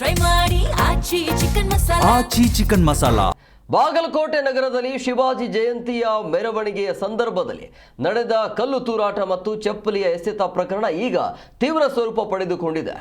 Try ಮಾಡಿ Aachi chicken masala. Aachi chicken masala. Bagalkote ನಗರದಲ್ಲಿ ಶಿವಾಜಿ ಜಯಂತಿಯ ಮೆರವಣಿಗೆಯ ಸಂದರ್ಭದಲ್ಲಿ ನಡೆದ ಕಲ್ಲು ತೂರಾಟ ಮತ್ತು ಚಪ್ಪಲಿಯ ಎಸೆತ ಪ್ರಕರಣ ಈಗ ತೀವ್ರ ಸ್ವರೂಪ ಪಡೆದುಕೊಂಡಿದೆ.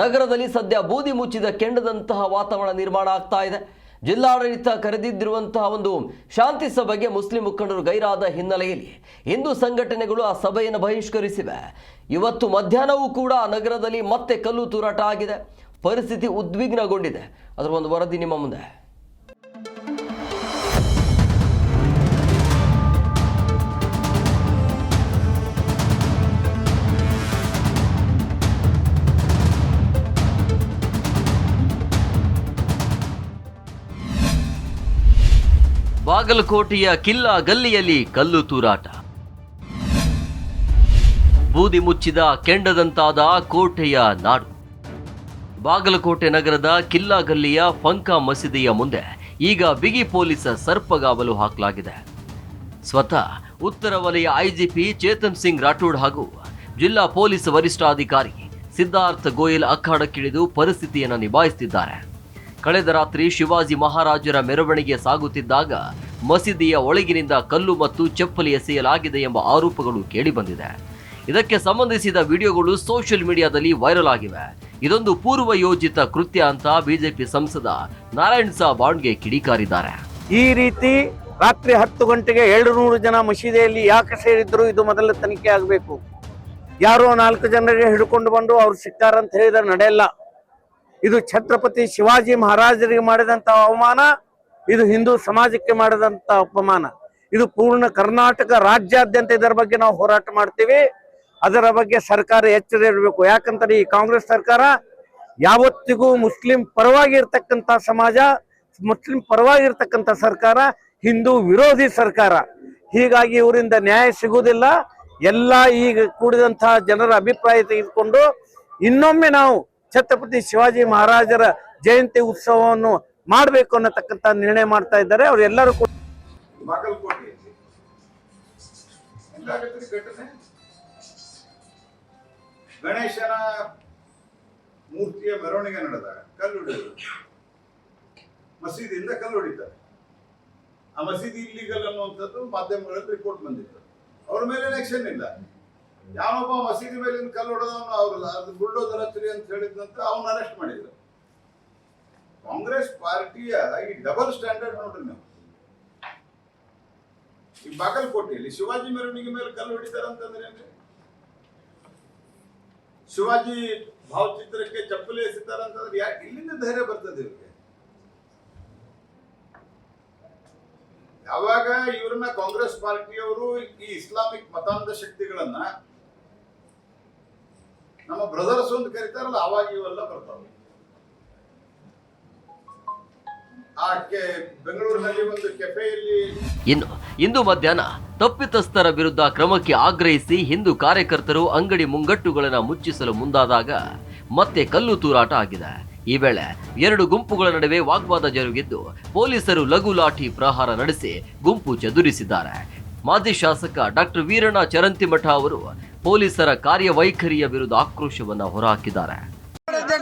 ನಗರದಲ್ಲಿ ಸದ್ಯ ಬೂದಿ ಮುಚ್ಚಿದ ಕೆಂಡದಂತಹ ವಾತಾವರಣ ನಿರ್ಮಾಣ ಆಗ್ತಾ ಇದೆ. ಜಿಲ್ಲಾಡಳಿತ ಕರೆದಿದ್ದಿರುವಂತಹ ಒಂದು ಶಾಂತಿ ಸಭೆಗೆ ಮುಸ್ಲಿಂ ಮುಖಂಡರು ಗೈರಾದ ಹಿನ್ನೆಲೆಯಲ್ಲಿ ಹಿಂದೂ ಸಂಘಟನೆಗಳು ಆ ಸಭೆಯನ್ನು ಬಹಿಷ್ಕರಿಸಿವೆ. ಇವತ್ತು ಮಧ್ಯಾಹ್ನವೂ ಕೂಡ ನಗರದಲ್ಲಿ ಮತ್ತೆ ಕಲ್ಲು ತೂರಾಟ ಆಗಿದೆ. ಪರಿಸ್ಥಿತಿ ಉದ್ವಿಗ್ನಗೊಂಡಿದೆ. ಅದರ ಒಂದು ವರದಿ ನಿಮ್ಮ ಮುಂದೆ. ಬಾಗಲಕೋಟೆಯ ಕಿಲ್ಲ ಗಲ್ಲಿಯಲ್ಲಿ ಕಲ್ಲು ತೂರಾಟ. ಬೂದಿ ಮುಚ್ಚಿದ ಕೆಂಡದಂತಾದ ಕೋಟೆಯ ನಾಡು. ಬಾಗಲಕೋಟೆ ನಗರದ ಕಿಲ್ಲಾ ಗಲ್ಲಿಯ ಫಂಕಾ ಮಸೀದಿಯ ಮುಂದೆ ಈಗ ಬಿಗಿ ಪೊಲೀಸ್ ಸರ್ಪಗಾವಲು ಹಾಕಲಾಗಿದೆ. ಸ್ವತಃ ಉತ್ತರ ವಲಯ ಐಜಿಪಿ ಚೇತನ್ ಸಿಂಗ್ ರಾಠೋಡ್ ಹಾಗೂ ಜಿಲ್ಲಾ ಪೊಲೀಸ್ ವರಿಷ್ಠಾಧಿಕಾರಿ ಸಿದ್ಧಾರ್ಥ ಗೋಯಲ್ ಅಖಾಡಕ್ಕಿಳಿದು ಪರಿಸ್ಥಿತಿಯನ್ನು ನಿಭಾಯಿಸುತ್ತಿದ್ದಾರೆ. ಕಳೆದ ರಾತ್ರಿ ಶಿವಾಜಿ ಮಹಾರಾಜರ ಮೆರವಣಿಗೆ ಸಾಗುತ್ತಿದ್ದಾಗ ಮಸೀದಿಯ ಒಳಗಿನಿಂದ ಕಲ್ಲು ಮತ್ತು ಚಪ್ಪಲಿ ಎಸೆಯಲಾಗಿದೆ ಎಂಬ ಆರೋಪಗಳು ಕೇಳಿಬಂದಿದೆ. ಇದಕ್ಕೆ ಸಂಬಂಧಿಸಿದ ವಿಡಿಯೋಗಳು ಸೋಷಿಯಲ್ ಮೀಡಿಯಾದಲ್ಲಿ ವೈರಲ್ ಆಗಿವೆ. ಇದೊಂದು ಪೂರ್ವ ಯೋಜಿತ ಕೃತ್ಯ ಅಂತ ಬಿಜೆಪಿ ಸಂಸದ ನಾರಾಯಣ್ ಬಾಂಡ್ಗೆ ಕಿಡಿಕಾರಿದ್ದಾರೆ. ಈ ರೀತಿ ರಾತ್ರಿ ಹತ್ತು ಗಂಟೆಗೆ ಎರಡು ನೂರು ಜನ ಮಸೀದಿಯಲ್ಲಿ ಯಾಕೆ ಸೇರಿದ್ರು ಇದು ಮೊದಲ ತನಿಖೆ ಆಗಬೇಕು. ಯಾರೋ ನಾಲ್ಕು ಜನರಿಗೆ ಹಿಡ್ಕೊಂಡು ಬಂದು ಅವ್ರು ಸಿಕ್ತಾರಂತ ಹೇಳಿದ್ರೆ ನಡೆಯಲ್ಲ. ಇದು ಛತ್ರಪತಿ ಶಿವಾಜಿ ಮಹಾರಾಜರಿಗೆ ಮಾಡಿದಂತ ಅವಮಾನ, ಇದು ಹಿಂದೂ ಸಮಾಜಕ್ಕೆ ಮಾಡಿದಂತ ಅಪಮಾನ. ಇದು ಪೂರ್ಣ ಕರ್ನಾಟಕ ರಾಜ್ಯಾದ್ಯಂತ ಇದರ ಬಗ್ಗೆ ನಾವು ಹೋರಾಟ ಮಾಡ್ತೀವಿ. ಅದರ ಬಗ್ಗೆ ಸರ್ಕಾರ ಎಚ್ಚರ ಇರಬೇಕು. ಯಾಕಂತಂದ್ರೆ ಈ ಕಾಂಗ್ರೆಸ್ ಸರ್ಕಾರ ಯಾವತ್ತಿಗೂ ಮುಸ್ಲಿಂ ಪರವಾಗಿ ಇರ್ತಕ್ಕಂಥ ಸಮಾಜ, ಮುಸ್ಲಿಂ ಪರವಾಗಿ ಇರ್ತಕ್ಕಂಥ ಸರ್ಕಾರ, ಹಿಂದೂ ವಿರೋಧಿ ಸರ್ಕಾರ. ಹೀಗಾಗಿ ಇವರಿಂದ ನ್ಯಾಯ ಸಿಗುವುದಿಲ್ಲ. ಎಲ್ಲ ಈಗ ಕೂಡಿದಂತಹ ಜನರ ಅಭಿಪ್ರಾಯ ತೆಗೆದುಕೊಂಡು ಇನ್ನೊಮ್ಮೆ ನಾವು ಛತ್ರಪತಿ ಶಿವಾಜಿ ಮಹಾರಾಜರ ಜಯಂತಿ ಉತ್ಸವವನ್ನು ಮಾಡಬೇಕು ಅನ್ನತಕ್ಕಂಥ ನಿರ್ಣಯ ಮಾಡ್ತಾ ಇದ್ದಾರೆ. ಅವರೆಲ್ಲರೂ ಕೂಡ ಗಣೇಶನ ಮೂರ್ತಿಯ ಮೆರವಣಿಗೆ ನಡೆದಾಗ ಕಲ್ಲು ಹೊಡೆಯೋದು ಮಸೀದಿಯಿಂದ ಕಲ್ಲು ಹೊಡಿತಾರೆ. ಆ ಮಸೀದಿ ಇಲ್ಲಿಗಲ್ ಅನ್ನುವಂಥದ್ದು ಮಾಧ್ಯಮಗಳಲ್ಲಿ ರಿಪೋರ್ಟ್ ಬಂದಿತ್ತು. ಅವ್ರ ಮೇಲೆ ಆಕ್ಷನ್ ಇಲ್ಲ. ಯಾವೊಬ್ಬ ಮಸೀದಿ ಮೇಲಿನ ಕಲ್ಲು ಹೊಡೆದವನು ಅವರು, ಅದು ಬುಲ್ಡೋದರ್ ಹಚ್ಚಿರಿ ಅಂತ ಹೇಳಿದ್ನಂತ ಅವನ್ನ ಅರೆಸ್ಟ್ ಮಾಡಿದ್ರು. ಕಾಂಗ್ರೆಸ್ ಪಾರ್ಟಿಯ ಈ ಡಬಲ್ ಸ್ಟ್ಯಾಂಡರ್ಡ್ ನೋಡ್ರಿ ನೀವು. ಈ ಬಾಗಲಕೋಟೆಯಲ್ಲಿ ಶಿವಾಜಿ ಮೆರವಣಿಗೆ ಮೇಲೆ ಕಲ್ಲು ಹೊಡಿತಾರೆ ಅಂತಂದ್ರೆ ಏನ್ರಿ? ಶಿವಾಜಿ ಭಾವಚಿತ್ರಕ್ಕೆ ಚಪ್ಪಲಿ ಎಸಿತಾರ ಅಂತಂದ್ರೆ ಯಾಕೆ ಇಲ್ಲಿಂದ ಧೈರ್ಯ ಬರ್ತದೆ ಇವ್ರಿಗೆ? ಯಾವಾಗ ಇವ್ರನ್ನ ಕಾಂಗ್ರೆಸ್ ಪಾರ್ಟಿಯವರು ಈ ಇಸ್ಲಾಮಿಕ್ ಮತಾಂಧ ಶಕ್ತಿಗಳನ್ನ ನಮ್ಮ ಬ್ರದರ್ಸ್ ಅಂತ ಕರೀತಾರಲ್ಲ ಅವಾಗ ಇವೆಲ್ಲ ಬರ್ತಾವೆ. ಇನ್ನು ಇಂದು ಮಧ್ಯಾಹ್ನ ತಪ್ಪಿತಸ್ಥರ ವಿರುದ್ಧ ಕ್ರಮಕ್ಕೆ ಆಗ್ರಹಿಸಿ ಹಿಂದೂ ಕಾರ್ಯಕರ್ತರು ಅಂಗಡಿ ಮುಂಗಟ್ಟುಗಳನ್ನು ಮುಚ್ಚಿಸಲು ಮುಂದಾದಾಗ ಮತ್ತೆ ಕಲ್ಲು ತೂರಾಟ ಆಗಿದೆ. ಈ ವೇಳೆ ಎರಡು ಗುಂಪುಗಳ ನಡುವೆ ವಾಗ್ವಾದ ಜರುಗಿದ್ದು ಪೊಲೀಸರು ಲಘು ಲಾಠಿ ಪ್ರಹಾರ ನಡೆಸಿ ಗುಂಪು ಚದುರಿಸಿದ್ದಾರೆ. ಮಾಜಿ ಶಾಸಕ ಡಾಕ್ಟರ್ ವೀರಣ್ಣ ಚರಂತಿಮಠ ಅವರು ಪೊಲೀಸರ ಕಾರ್ಯವೈಖರಿಯ ವಿರುದ್ಧ ಆಕ್ರೋಶವನ್ನು ಹೊರಹಾಕಿದ್ದಾರೆ.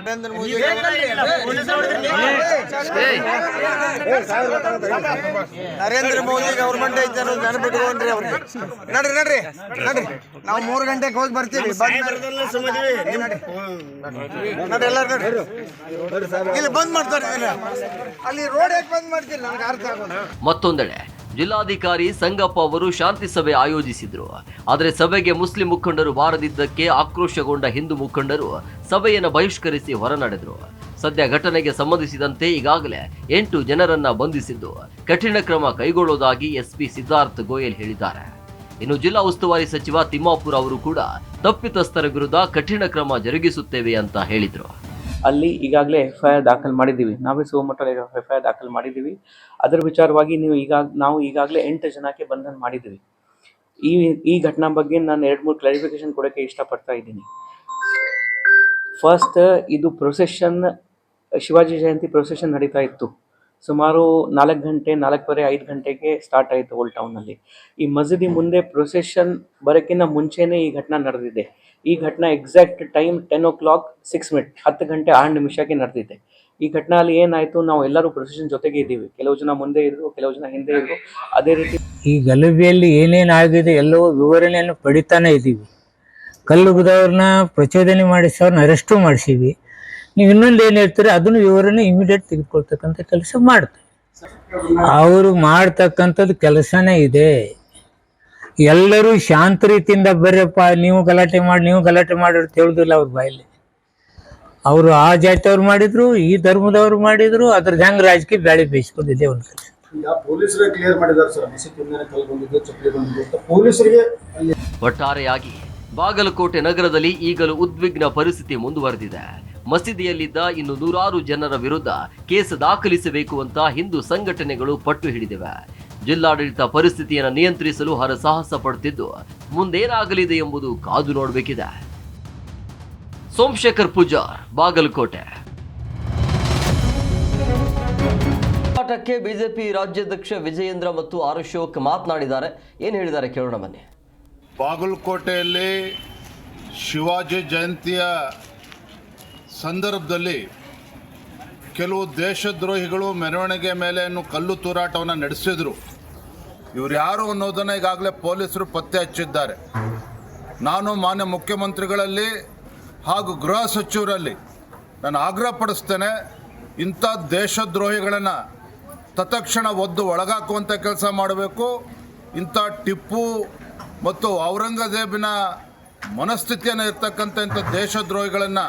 ನರೇಂದ್ರ ಮೋದಿ ನರೇಂದ್ರ ಮೋದಿ ಗೌರ್ಮೆಂಟ್ ಐತೆ ಅನ್ನೋದು ನೆನಪಿಟ್ಕೊಂಡ್ರಿ ಅವ್ರಿಗೆ. ನಡ್ರಿ ನಡ್ರಿ ನಡ್ರಿ. ನಾವು ಮೂರು ಗಂಟೆಗೆ ಹೋಗಿ ಬರ್ತೀವಿ. ನಡ್ರಿ ಎಲ್ಲಾರು ನಡ್ರಿ. ಇಲ್ಲಿ ಬಂದ್ ಮಾಡ್ತಾರೆ. ಅಲ್ಲಿ ರೋಡ್ ಯಾಕೆ ಬಂದ್ ಮಾಡ್ತೀರಿ? ನನಗೆ ಅರ್ಥ ಆಗೋದು ಮತ್ತೊಂದೆಡೆ ಜಿಲ್ಲಾಧಿಕಾರಿ ಸಂಗಪ್ಪ ಅವರು ಶಾಂತಿ ಸಭೆ ಆಯೋಜಿಸಿದ್ರು. ಆದರೆ ಸಭೆಗೆ ಮುಸ್ಲಿಂ ಮುಖಂಡರು ಬಾರದಿದ್ದಕ್ಕೆ ಆಕ್ರೋಶಗೊಂಡ ಹಿಂದೂ ಮುಖಂಡರು ಸಭೆಯನ್ನು ಬಹಿಷ್ಕರಿಸಿ ಹೊರನಡೆದರು. ಸದ್ಯ ಘಟನೆಗೆ ಸಂಬಂಧಿಸಿದಂತೆ ಈಗಾಗಲೇ ಎಂಟು ಜನರನ್ನ ಬಂಧಿಸಿದ್ದು. ಕಠಿಣ ಕ್ರಮ ಕೈಗೊಳ್ಳುವುದಾಗಿ ಎಸ್ಪಿ ಸಿದ್ಧಾರ್ಥ್ ಗೋಯಲ್ ಹೇಳಿದ್ದಾರೆ. ಇನ್ನು ಜಿಲ್ಲಾ ಉಸ್ತುವಾರಿ ಸಚಿವ ತಿಮ್ಮಾಪುರ್ ಅವರು ಕೂಡ ತಪ್ಪಿತಸ್ಥರ ವಿರುದ್ಧ ಕಠಿಣ ಕ್ರಮ ಜರುಗಿಸುತ್ತೇವೆ ಅಂತ ಹೇಳಿದ್ರು. ಅಲ್ಲಿ ಈಗಾಗಲೇ ಎಫ್ ಐ ಆರ್ ದಾಖಲು ಮಾಡಿದ್ದೀವಿ. ನಾವೇ ಶಿವಮೊಟ್ಟಲ್ಲಿ ಎಫ್ ಐ ಆರ್ ದಾಖಲು ಮಾಡಿದ್ದೀವಿ. ಅದರ ವಿಚಾರವಾಗಿ ನೀವು ಈಗ, ನಾವು ಈಗಾಗಲೇ ಎಂಟು ಜನಕ್ಕೆ ಬಂಧನ ಮಾಡಿದ್ದೀವಿ. ಈ ಈ ಘಟನಾ ಬಗ್ಗೆ ನಾನು ಎರಡು ಮೂರು ಕ್ಲಾರಿಫಿಕೇಶನ್ ಕೊಡೋಕ್ಕೆ ಇಷ್ಟಪಡ್ತಾ ಇದ್ದೀನಿ. ಫಸ್ಟ್ ಇದು ಪ್ರೊಸೆಷನ್ ಶಿವಾಜಿ ಜಯಂತಿ ಪ್ರೊಸೆಷನ್ ನಡೀತಾ ಇತ್ತು. ಸುಮಾರು ನಾಲ್ಕು ಗಂಟೆ, ನಾಲ್ಕೂವರೆ, ಐದು ಗಂಟೆಗೆ ಸ್ಟಾರ್ಟ್ ಆಯಿತು ಓಲ್ಡ್ ಟೌನಲ್ಲಿ ಈ ಮಸೀದಿ ಮುಂದೆ ಪ್ರೊಸೆಷನ್ ಬರೋಕ್ಕಿಂತ ಮುಂಚೆನೇ ಈ ಘಟನೆ ನಡೆದಿದೆ. ಈ ಘಟನಾ exact time ten o'clock six minute ಹತ್ತು ಗಂಟೆ ಆರು ನಿಮಿಷಕ್ಕೆ ನಡೆದಿದೆ. ಈ ಘಟನೆಯಲ್ಲಿ ಏನಾಯಿತು, ನಾವು ಎಲ್ಲರೂ ಪ್ರೊಸೆಷನ್ ಜೊತೆಗೆ ಇದ್ದೀವಿ. ಕೆಲವು ಜನ ಮುಂದೆ ಇದ್ರು, ಕೆಲವು ಜನ ಹಿಂದೆ ಇದ್ರು. ಅದೇ ರೀತಿ ಈ ಗಲಭೆಯಲ್ಲಿ ಏನೇನು ಆಗಿದೆ, ಎಲ್ಲವೂ ವಿವರಣೆಯನ್ನು ಪಡಿತಾನೆ ಇದ್ದೀವಿ. ಕಲ್ಲುಗದವ್ರನ್ನ ಪ್ರಚೋದನೆ ಮಾಡಿಸೋರ್ನ ಅರೆಸ್ಟು ಮಾಡಿಸೀವಿ ನೀವು ಇನ್ನೊಂದು ಏನು ಹೇಳ್ತೀರಿ, ಅದನ್ನು ವಿವರಣೆ ಇಮಿಡಿಯೇಟ್ ತೆಗೆದುಕೊಳ್ತಕ್ಕಂಥ ಕೆಲಸ ಮಾಡ್ತೀವಿ. ಅವರು ಮಾಡ್ತಕ್ಕಂಥದ್ದು ಕೆಲಸನೇ ಇದೆ. ಎಲ್ಲರೂ ಶಾಂತ ರೀತಿಯಿಂದ ಬರ್ರಪ್ಪ ನೀವು ಗಲಾಟೆ ಮಾಡಿ ನೀವು ಗಲಾಟೆ ಮಾಡಿ ಅಂತ ಹೇಳುದಿಲ್ಲ ಅವ್ರ ಬಾಯಲ್ಲಿ. ಅವರು ಆ ಜಾತಿಯವ್ರು ಮಾಡಿದ್ರು ಈ ಧರ್ಮದವ್ರು ಮಾಡಿದ್ರು ಅದ್ರ ಹೆಂಗ್ ರಾಜಕೀಯ ಬ್ಯಾಳಿ ಬೇಯಿಸ್ಕೊಂಡಿದ್ದೆ ಒಂದು ಕಡೆ. ಒಟ್ಟಾರೆಯಾಗಿ ಬಾಗಲಕೋಟೆ ನಗರದಲ್ಲಿ ಈಗಲೂ ಉದ್ವಿಗ್ನ ಪರಿಸ್ಥಿತಿ ಮುಂದುವರೆದಿದೆ. ಮಸೀದಿಯಲ್ಲಿದ್ದ ಇನ್ನು ನೂರಾರು ಜನರ ವಿರುದ್ಧ ಕೇಸ್ ದಾಖಲಿಸಬೇಕು ಅಂತ ಹಿಂದೂ ಸಂಘಟನೆಗಳು ಪಟ್ಟು ಹಿಡಿದಿವೆ. ಜಿಲ್ಲಾಡಳಿತ ಪರಿಸ್ಥಿತಿಯನ್ನು ನಿಯಂತ್ರಿಸಲು ಹರಸಾಹಸ ಪಡುತ್ತಿದ್ದು ಮುಂದೇನಾಗಲಿದೆ ಎಂಬುದು ಕಾದು ನೋಡಬೇಕಿದೆ. ಸೋಮಶೇಖರ್ ಪೂಜಾರ್ ಬಾಗಲಕೋಟೆ. ಹೋರಾಟಕ್ಕೆ ಬಿಜೆಪಿ ರಾಜ್ಯಾಧ್ಯಕ್ಷ ವಿಜಯೇಂದ್ರ ಮತ್ತು ಆರ್ ಅಶೋಕ್ ಮಾತನಾಡಿದ್ದಾರೆ. ಏನು ಹೇಳಿದ್ದಾರೆ ಕೇಳೋಣ ಬನ್ನಿ. ಬಾಗಲಕೋಟೆಯಲ್ಲಿ ಶಿವಾಜಿ ಜಯಂತಿಯ ಸಂದರ್ಭದಲ್ಲಿ ಕೆಲವು ದೇಶದ್ರೋಹಿಗಳು ಮೆರವಣಿಗೆ ಮೇಲೆ ಕಲ್ಲು ತೂರಾಟವನ್ನು ನಡೆಸಿದರು. ಇವ್ರು ಯಾರು ಅನ್ನೋದನ್ನು ಈಗಾಗಲೇ ಪೊಲೀಸರು ಪತ್ತೆ ಹಚ್ಚಿದ್ದಾರೆ. ನಾನು ಮಾನ್ಯ ಮುಖ್ಯಮಂತ್ರಿಗಳಲ್ಲಿ ಹಾಗೂ ಗೃಹ ಸಚಿವರಲ್ಲಿ ನಾನು ಆಗ್ರಹ ಪಡಿಸ್ತೇನೆ, ಇಂಥ ದೇಶದ್ರೋಹಿಗಳನ್ನು ತತ್ಕ್ಷಣ ಒದ್ದು ಒಳಗಾಕುವಂಥ ಕೆಲಸ ಮಾಡಬೇಕು. ಇಂಥ ಟಿಪ್ಪು ಮತ್ತು ಔರಂಗಜೇಬಿನ ಮನಸ್ಥಿತಿಯನ್ನು ಇರ್ತಕ್ಕಂಥ ಇಂಥ ದೇಶದ್ರೋಹಿಗಳನ್ನು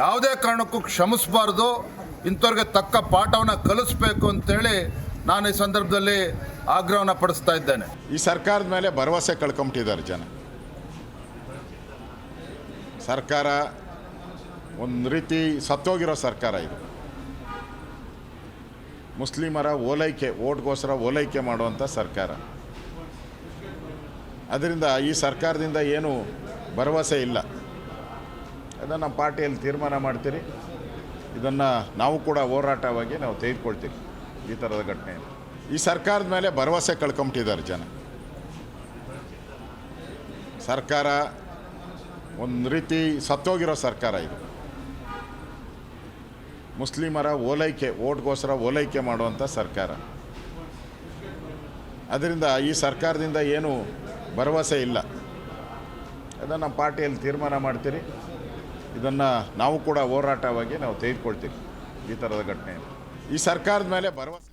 ಯಾವುದೇ ಕಾರಣಕ್ಕೂ ಕ್ಷಮಿಸಬಾರ್ದು, ಇಂಥವ್ರಿಗೆ ತಕ್ಕ ಪಾಠವನ್ನು ಕಲಿಸ್ಬೇಕು ಅಂತೇಳಿ ನಾನು ಈ ಸಂದರ್ಭದಲ್ಲಿ ಆಗ್ರಹವನ್ನು ಪಡಿಸ್ತಾ ಇದ್ದೇನೆ. ಈ ಸರ್ಕಾರದ ಮೇಲೆ ಭರವಸೆ ಕಳ್ಕೊಂಬಿಟ್ಟಿದ್ದಾರೆ ಜನ. ಸರ್ಕಾರ ಒಂದು ರೀತಿ ಸತ್ತೋಗಿರೋ ಸರ್ಕಾರ ಇದು. ಮುಸ್ಲಿಮರ ಓಲೈಕೆ, ಓಟ್ಗೋಸ್ಕರ ಓಲೈಕೆ ಮಾಡುವಂಥ ಸರ್ಕಾರ. ಅದರಿಂದ ಈ ಸರ್ಕಾರದಿಂದ ಏನು ಭರವಸೆ ಇಲ್ಲ. ಅದನ್ನು ಪಾರ್ಟಿಯಲ್ಲಿ ತೀರ್ಮಾನ ಮಾಡ್ತೀರಿ. ಇದನ್ನು ನಾವು ಕೂಡ ಹೋರಾಟವಾಗಿ ನಾವು ತೆಗೆದುಕೊಳ್ತೀವಿ ಈ ಥರದ ಘಟನೆ. ಈ ಸರ್ಕಾರದ ಮೇಲೆ ಭರವಸೆ ಕಳ್ಕೊಂಬಿಟ್ಟಿದ್ದಾರೆ ಜನ. ಸರ್ಕಾರ ಒಂದು ರೀತಿ ಸತ್ತೋಗಿರೋ ಸರ್ಕಾರ ಇದು. ಮುಸ್ಲಿಮರ ಓಲೈಕೆ, ಓಟ್ಗೋಸ್ಕರ ಓಲೈಕೆ ಮಾಡುವಂಥ ಸರ್ಕಾರ. ಅದರಿಂದ ಈ ಸರ್ಕಾರದಿಂದ ಏನು ಭರವಸೆ ಇಲ್ಲ. ಅದನ್ನು ನಮ್ಮ ಪಾರ್ಟಿಯಲ್ಲಿ ತೀರ್ಮಾನ ಮಾಡ್ತೀರಿ. ಇದನ್ನು ನಾವು ಕೂಡ ಹೋರಾಟವಾಗಿ ನಾವು ತೆಗೆದುಕೊಳ್ತೀವಿ ಈ ಥರದ ಘಟನೆಯನ್ನು ಈ ಸರ್ಕಾರದ ಮೇಲೆ ಭರವಸೆ